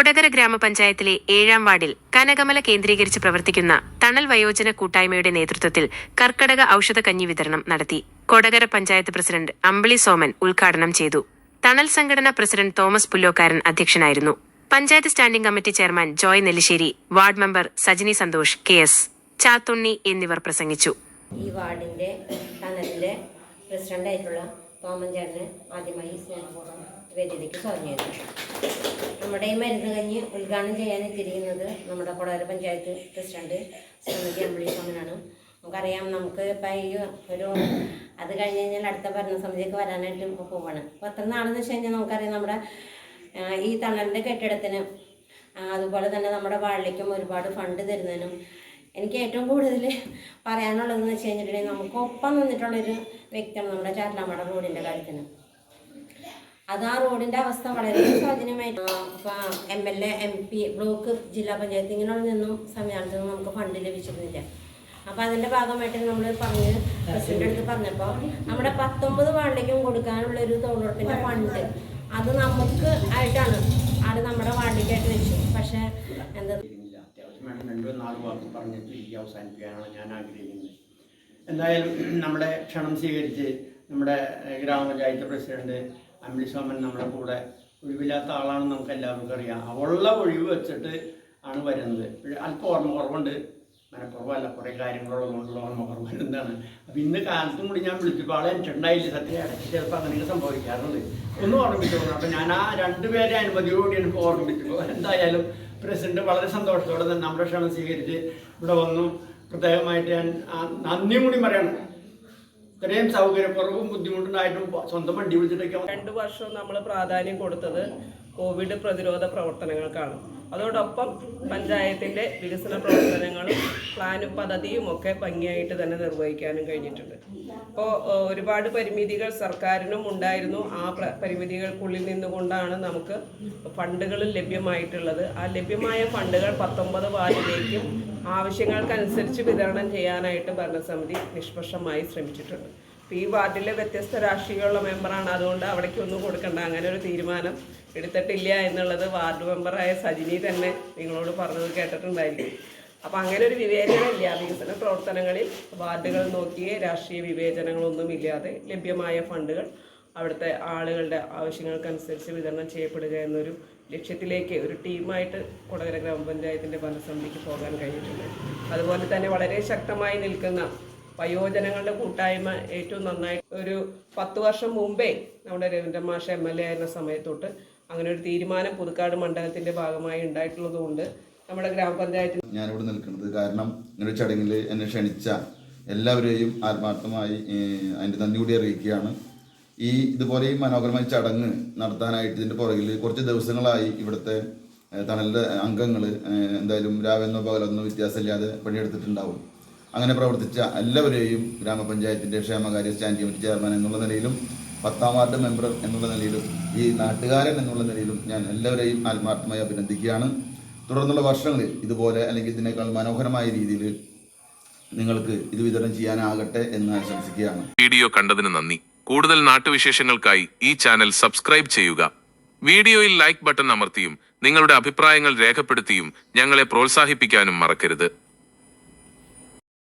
കൊടകര ഗ്രാമപഞ്ചായത്തിലെ ഏഴാം വാർഡിൽ കനകമല കേന്ദ്രീകരിച്ച് പ്രവർത്തിക്കുന്ന തണൽ വയോജന കൂട്ടായ്മയുടെ നേതൃത്വത്തിൽ കർക്കടക ഔഷധ കഞ്ഞി വിതരണം നടത്തി. കോടകര പഞ്ചായത്ത് പ്രസിഡന്റ് അമ്പിളി സോമൻ ഉദ്ഘാടനം ചെയ്തു. തണൽ സംഘടന പ്രസിഡന്റ് തോമസ് പുല്ലോക്കാരൻ അധ്യക്ഷനായിരുന്നു. Panchayat standing committee chairman Joy Nellissery ward member Sajini Santhosh K S Chathunni എന്നിവർ പ്രസംഗിച്ചു. ഈ വാർഡിന്റെ തണലിന്റെ പ്രസിഡന്റായിട്ടുള്ള തോമൻ ആദ്യമായി സ്നേഹപൂർവം വേദിയിലേക്ക് സ്വാഗതം നമ്മുടെ ഈ മരുന്ന് കഞ്ഞി ഉദ്ഘാടനം ചെയ്യാൻ എത്തിയിരിക്കുന്നത് നമ്മുടെ കൊടകര പഞ്ചായത്ത് പ്രസിഡന്റ് ശ്രീമതി അമ്പിളി നമുക്കറിയാം നമുക്ക് ഇപ്പം ഈ ഒരു അത് കഴിഞ്ഞ് കഴിഞ്ഞാൽ അടുത്ത ഭരണസമിതിക്ക് വരാനായിട്ട് പോവാണ്. അപ്പോൾ എത്ര നാളെന്ന് വെച്ച് കഴിഞ്ഞാൽ നമുക്കറിയാം നമ്മുടെ ഈ തണലിന്റെ കെട്ടിടത്തിന് അതുപോലെ തന്നെ നമ്മുടെ വാർഡിലേക്കും ഒരുപാട് ഫണ്ട് തരുന്നതിനും എനിക്ക് ഏറ്റവും കൂടുതൽ പറയാനുള്ളതെന്ന് വെച്ച് കഴിഞ്ഞിട്ടുണ്ടെങ്കിൽ നമുക്കൊപ്പം നിന്നിട്ടുള്ളൊരു വ്യക്തിയാണ് നമ്മുടെ ചാറ്റലാമട റോഡിന്റെ കാര്യത്തിന്. അത് ആ റോഡിന്റെ അവസ്ഥ വളരെ സ്വാധീനമായിട്ട് M L A M P block ജില്ലാ പഞ്ചായത്ത് ഇങ്ങനെയുള്ള നിന്നും സംവിധാനത്തിൽ നിന്നും നമുക്ക് ഫണ്ട് ലഭിച്ചിരുന്നില്ല. അപ്പോൾ അതിന്റെ ഭാഗമായിട്ട് നമ്മൾ പറഞ്ഞ് പ്രസിഡന്റ് അടുത്ത് പറഞ്ഞപ്പോൾ നമ്മുടെ പത്തൊമ്പത് വാർഡിലേക്കും കൊടുക്കാനുള്ള ഒരു തൊഴിലുറപ്പിന്റെ ഫണ്ട് അത് നമുക്ക് ആയിട്ടാണ്. അത് നമ്മുടെ വാർഡിലേക്കായിട്ട് വെച്ചു പക്ഷേ നാല് പറഞ്ഞിട്ട് ഞാൻ ആഗ്രഹിക്കുന്നത്. എന്തായാലും നമ്മുടെ ക്ഷണം സ്വീകരിച്ച് നമ്മുടെ ഗ്രാമപഞ്ചായത്ത് പ്രസിഡന്റ് സോമൻ നമ്മുടെ കൂടെ ഒഴിവില്ലാത്ത ആളാണെന്ന് നമുക്ക് എല്ലാവർക്കും അറിയാം. അവളുള്ള ഒഴിവ് വെച്ചിട്ട് ആണ് വരുന്നത്. അല്പം ഓർമ്മ കുറവുണ്ട് മനഃപ്പുറമല്ല കുറേ കാര്യങ്ങളുള്ളതുകൊണ്ടുള്ള ഓർമ്മ കുറവ് എന്താണ് അപ്പം ഇന്ന് കാലത്തും കൂടി ഞാൻ വിളിച്ചപ്പോൾ ആളെ എനിക്കുണ്ടായില്ല സത്യം ഇടയ്ക്ക് ചിലപ്പോൾ അങ്ങനെയൊക്കെ സംഭവിക്കാറുണ്ട്. ഒന്നും ഓർമ്മിച്ചോളൂ അപ്പം ഞാൻ ആ രണ്ടുപേരെ അനുമതിയോടെ എനിക്ക് ഓർമ്മിച്ചു എന്തായാലും പ്രസിഡന്റ് വളരെ സന്തോഷത്തോടെ തന്നെ നമ്മുടെ ക്ഷണം സ്വീകരിച്ച് ഇവിടെ വന്നു. പ്രത്യേകമായിട്ട് ഞാൻ നന്ദിയും കൂടി പറയണം. ഇത്രയും സൗകര്യക്കുറവും ബുദ്ധിമുട്ടുണ്ടായിട്ടും സ്വന്തം വണ്ടി വിളിച്ചിട്ടൊക്കെ രണ്ട് വർഷം നമ്മൾ പ്രാധാന്യം കൊടുത്തത് കോവിഡ് പ്രതിരോധ പ്രവർത്തനങ്ങൾക്കാണ് അതോടൊപ്പം പഞ്ചായത്തിന്റെ വികസന പ്രവർത്തനങ്ങളും പ്ലാനും പദ്ധതിയും ഒക്കെ ഭംഗിയായിട്ട് തന്നെ നിർവഹിക്കാനും കഴിഞ്ഞിട്ടുണ്ട്. അപ്പോൾ ഒരുപാട് പരിമിതികൾ സർക്കാരിനും ഉണ്ടായിരുന്നു. ആ പരിമിതികൾക്കുള്ളിൽ നിന്നുകൊണ്ടാണ് നമുക്ക് ഫണ്ടുകൾ ലഭ്യമായിട്ടുള്ളത്. ആ ലഭ്യമായ ഫണ്ടുകൾ പത്തൊമ്പത് വാർഡിലേക്കും ആവശ്യങ്ങൾക്കനുസരിച്ച് വിതരണം ചെയ്യാനായിട്ട് ഭരണസമിതി നിഷ്പക്ഷമായി ശ്രമിച്ചിട്ടുണ്ട്. ഈ വാർഡിലെ വ്യത്യസ്ത രാഷ്ട്രീയമുള്ള മെമ്പറാണ്. അതുകൊണ്ട് അവിടേക്ക് ഒന്നും കൊടുക്കണ്ട. അങ്ങനെ ഒരു തീരുമാനം എടുത്തിട്ടില്ല എന്നുള്ളത് വാർഡ് മെമ്പറായ സജിനി തന്നെ നിങ്ങളോട് പറഞ്ഞത് കേട്ടിട്ടുണ്ടായിരിക്കും. അപ്പം അങ്ങനെ ഒരു വിവേചനമില്ല. വികസന പ്രവർത്തനങ്ങളിൽ വാർഡുകൾ നോക്കിയേ രാഷ്ട്രീയ വിവേചനങ്ങളൊന്നും ഇല്ലാതെ ലഭ്യമായ ഫണ്ടുകൾ അവിടുത്തെ ആളുകളുടെ ആവശ്യങ്ങൾക്കനുസരിച്ച് വിതരണം ചെയ്യപ്പെടുക എന്നൊരു ലക്ഷ്യത്തിലേക്ക് ഒരു ടീമായിട്ട് കൊടകര ഗ്രാമപഞ്ചായത്തിന്റെ ഭരണസമിതിക്ക് പോകാൻ കഴിഞ്ഞിട്ടുണ്ട്. അതുപോലെ തന്നെ വളരെ ശക്തമായി നിൽക്കുന്ന വയോജനങ്ങളുടെ കൂട്ടായ്മ ഏറ്റവും നന്നായിട്ട് ഒരു പത്ത് വർഷം മുമ്പേ നമ്മുടെ രവീന്ദ്രൻ മാഷ എം എൽ എ ആയിരുന്ന സമയത്തൊട്ട് അങ്ങനെ ഒരു തീരുമാനം പുതുക്കാട് മണ്ഡലത്തിന്റെ ഭാഗമായി ഉണ്ടായിട്ടുള്ളതുകൊണ്ട് നമ്മുടെ ഗ്രാമപഞ്ചായത്തിൽ ഞാനിവിടെ നിൽക്കുന്നത് കാരണം ഇങ്ങനെ ചടങ്ങിൽ എന്നെ ക്ഷണിച്ച എല്ലാവരെയും ആത്മാർത്ഥമായി അതിന്റെ നന്ദി കൂടി അറിയിക്കുകയാണ്. ഈ ഇതുപോലെ ഈ മനോഹരമായ ചടങ്ങ് നടത്താനായിട്ട് ഇതിന്റെ പുറകിൽ കുറച്ച് ദിവസങ്ങളായി ഇവിടുത്തെ തണലിന്റെ അംഗങ്ങൾ എന്തായാലും രാവിലെ പകലൊന്നോ വ്യത്യാസമില്ലാതെ പണിയെടുത്തിട്ടുണ്ടാവും. അങ്ങനെ പ്രവർത്തിച്ച എല്ലാവരെയും ഗ്രാമപഞ്ചായത്തിന്റെ ക്ഷേമകാര്യ സ്റ്റാൻഡിംഗ് കമ്മിറ്റി ചെയർമാൻ എന്നുള്ള നിലയിലും പത്താം വാർഡ് മെമ്പർ എന്നുള്ള നിലയിലും ഈ നാട്ടുകാരൻ എന്നുള്ള നിലയിലും ഞാൻ എല്ലാവരെയും ആത്മാർത്ഥമായി അഭിനന്ദിക്കുകയാണ്. തുടർന്നുള്ള വർഷങ്ങളിൽ ഇതുപോലെ അല്ലെങ്കിൽ ഇതിനേക്കാൾ മനോഹരമായ രീതിയിൽ നിങ്ങൾക്ക് ഇത് വിതരണം ചെയ്യാനാകട്ടെ എന്ന് ആശംസിക്കുകയാണ്. വീഡിയോ കണ്ടതിന് നന്ദി. കൂടുതൽ നാട്ടുവിശേഷങ്ങൾക്കായി ഈ ചാനൽ സബ്സ്ക്രൈബ് ചെയ്യുക. വീഡിയോയിൽ ലൈക്ക് ബട്ടൺ അമർത്തിയും നിങ്ങളുടെ അഭിപ്രായങ്ങൾ രേഖപ്പെടുത്തിയും ഞങ്ങളെ പ്രോത്സാഹിപ്പിക്കാനും മറക്കരുത്.